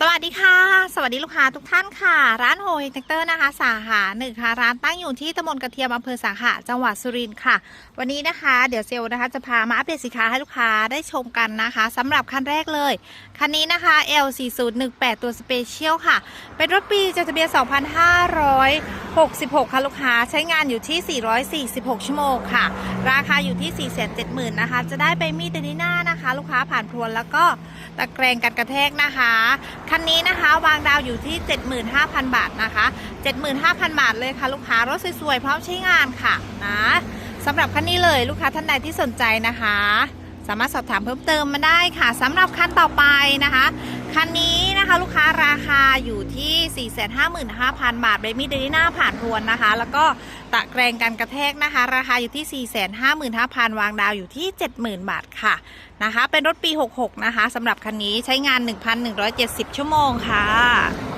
สวัสดีค่ะ สวัสดีลูกค้าทุกท่านค่ะ ร้านโฮเฮเทคเตอร์นะคะ สาขาหนึ่งค่ะ ร้านตั้งอยู่ที่ตำบลกระเทียมอำเภอสาขาจังหวัดสุรินทร์ค่ะ วันนี้นะคะ เดี๋ยวเซลล์นะคะ จะพามาอัปเดตสินค้าให้ลูกค้าได้ชมกันนะคะสำหรับคันแรกเลย คันนี้นะคะ L4018 ตัวสเปเชียลค่ะ เป็นรถปีจดทะเบียน 2566 ค่ะลูกค้าใช้งานอยู่ที่ 446 ชั่วโมงค่ะ ราคาอยู่ที่ 470,000นะคะ จะได้ใบมีดเดนิน่านะคะ ลูกค้าผ่านพรวนแล้วก็ตะแกรงกันกระแทกนะคะคันนี้นะคะวางดาวอยู่ที่ 75,000 บาทนะคะ 75,000 บาทเลยค่ะลูกค้ารถสวยๆพร้อมใช้งานค่ะนะสำหรับคันนี้เลยลูกค้าท่านใดที่สนใจนะคะ สามารถสอบถามเพิ่มเติมมาได้ค่ะสำหรับคันต่อไปนะคะ คันนี้ นะคะลูกค้าราคาอยู่ที่ 455,000 บาทเบมี่เดลิน่าผ่านพรวนนะคะ แล้วก็ตะแกรงกันกระแทกนะคะ ราคาอยู่ที่ 455,000 วางดาวอยู่ที่ 70,000 บาทค่ะนะคะ เป็นรถปี 66 นะคะสำหรับคันนี้ใช้งาน 1,170 ชั่วโมงค่ะ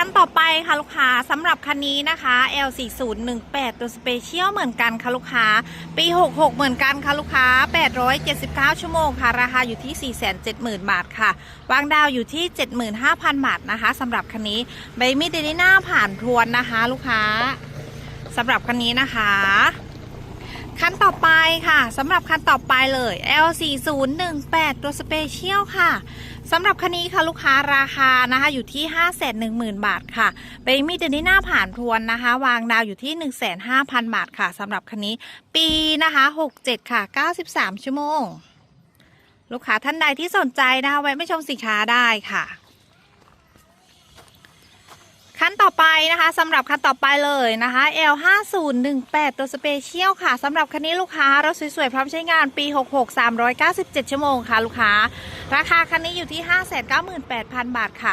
คันต่อไปค่ะลูกค้าสำหรับคันนี้นะคะ L4018 ตัวสเปเชียลเหมือนกันค่ะลูกค้า ปี 66 เหมือนกันค่ะลูกค้า 879 ชั่วโมงค่ะ ราคาอยู่ที่ 470,000 บาทค่ะ วางดาวอยู่ที่ 75,000 บาทนะคะสำหรับคันนี้ใบมีดเดลิน่าผ่านทวนนะคะ ลูกค้าสำหรับคันนี้นะคะ คันต่อไปค่ะสำหรับคันต่อไปเลย L4018 ตัวสเปเชียลค่ะสำหรับคันนี้ค่ะลูกค้าราคานะคะอยู่ที่ 510,000 บาทค่ะเบมีเดนิน่าผ่านทวนนะคะ วางดาวอยู่ที่ 15,000 บาทค่ะสำหรับคันนี้ปีนะคะ 67 ค่ะ 93 ชั่วโมง ลูกค้าท่านใดที่สนใจนะคะแวะไม่ชมสินค้าได้ค่ะ คั นต่อไปนะคะสำหรับคันต่อไปเลยนะคะ L5018 ตัวสเปเชียลค่ะสำหรับคันนี้ลูกค้ารถสวยๆ พร้อมใช้งานปี 66 397 ชั่วโมงค่ะลูกค้า ราคาคันนี้อยู่ที่ 598,000 บาทค่ะ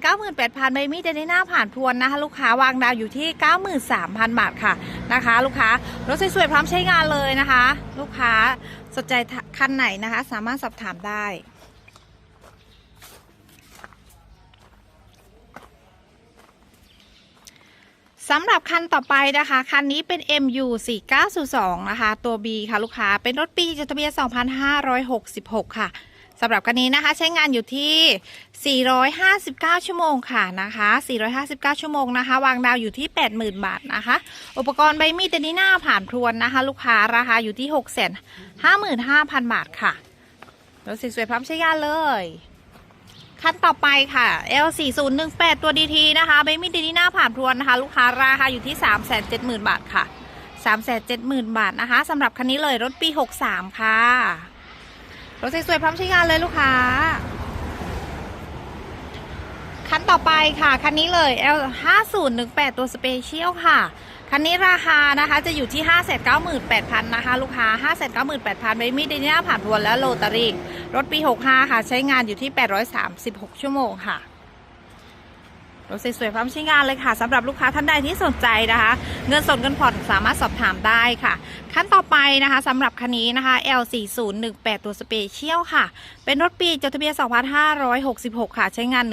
598,000ไม่มีเดนิน่าผ่านทวนนะคะลูกค้าวางดาวอยู่ที่ 93,000 บาทค่ะนะคะ ลูกค้ารถสวยๆ พร้อมใช้งานเลยนะคะ ลูกค้าสนใจคันไหนนะคะ สามารถสอบถามได้ สำหรับคันต่อไปนะคะ คันนี้เป็น MU 4902นะคะ ตัว B ค่ะลูกค้า เป็นรถปีจดทะเบียน 2566 ค่ะสำหรับคันนี้นะคะใช้งานอยู่ที่ 459 ชั่วโมงค่ะนะคะ 459 ชั่วโมงนะคะ วางดาวอยู่ที่ 80,000 บาทนะคะ อุปกรณ์ใบมีดเดนิน่าผ่านพรวนนะคะ ลูกค้าราคาอยู่ที่ 655,000 บาทค่ะรถสวยๆพร้อมใช้งานเลย คันต่อไปค่ะ L4018 ตัว DT นะคะเบมี่เดนิน่าผ่านพรวนนะคะ ลูกค้าราคาอยู่ที่ 370,000 บาทค่ะ 370,000 บาทนะคะสำหรับคันนี้เลยรถปี 63 ค่ะ รถสวยๆพร้อมใช้งานเลยลูกค้า คันต่อไปค่ะ คันนี้เลย L5018 ตัวสเปเชียลค่ะคันนี้ราคานะคะจะอยู่ที่ 598,000นะคะ ลูกค้า 598,000ไม่มีเดนิน่าผ่านพรวนและโรตารี่ รถปี 65 ค่ะ ใช้งานอยู่ที่ 836 ชั่วโมงค่ะ รถสวยๆพร้อมใช้งานเลยค่ะสำหรับลูกค้าท่านใดที่สนใจนะคะ เงินสดเงินผ่อนสามารถสอบถามได้ค่ะ ขั้นต่อไปนะคะสำหรับคันนี้นะคะ L4018 ตัวสเปเชียลค่ะ เป็นรถปีจดทะเบียน 2566 ค่ะ ใช้งาน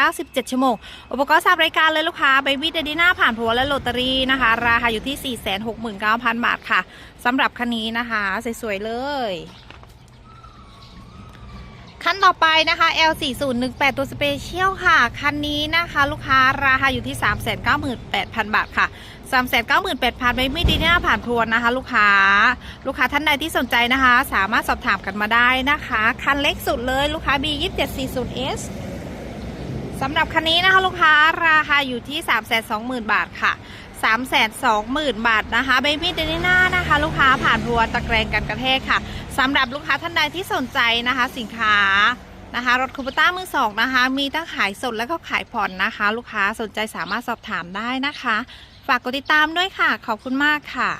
197 ชั่วโมง อุปกรณ์ทราบรายการเลยลูกค้าเบบี้เดดิน่าผ่านพัวและโรตารี่นะคะ ราคาอยู่ที่ 469,000 บาทค่ะสำหรับคันนี้นะคะสวยๆเลย คันต่อไปนะคะ L4018 ตัวสเปเชียลค่ะ คันนี้นะคะ ลูกค้าราคาอยู่ที่ 398,000 บาทค่ะ 398,000ไม่มีดีน่าผ่านพรวนนะคะ ลูกค้า ลูกค้าท่านใดที่สนใจนะคะ สามารถสอบถามกันมาได้นะคะ คันเล็กสุดเลยลูกค้า B2740S สำหรับคันนี้นะคะลูกค้าราคาอยู่ที่ 320,000 บาทค่ะ320,000 บาทนะคะเบบี้เดนิน่านะคะ ลูกค้าผ่านพรวตะแกรงกันกระแทกค่ะ สำหรับลูกค้าท่านใดที่สนใจนะคะ สินค้านะคะ รถคูปต้ามือสองนะคะ มีทั้งขายสดและก็ขายผ่อนนะคะ ลูกค้าสนใจสามารถสอบถามได้นะคะ ฝากกดติดตามด้วยค่ะ ขอบคุณมากค่ะ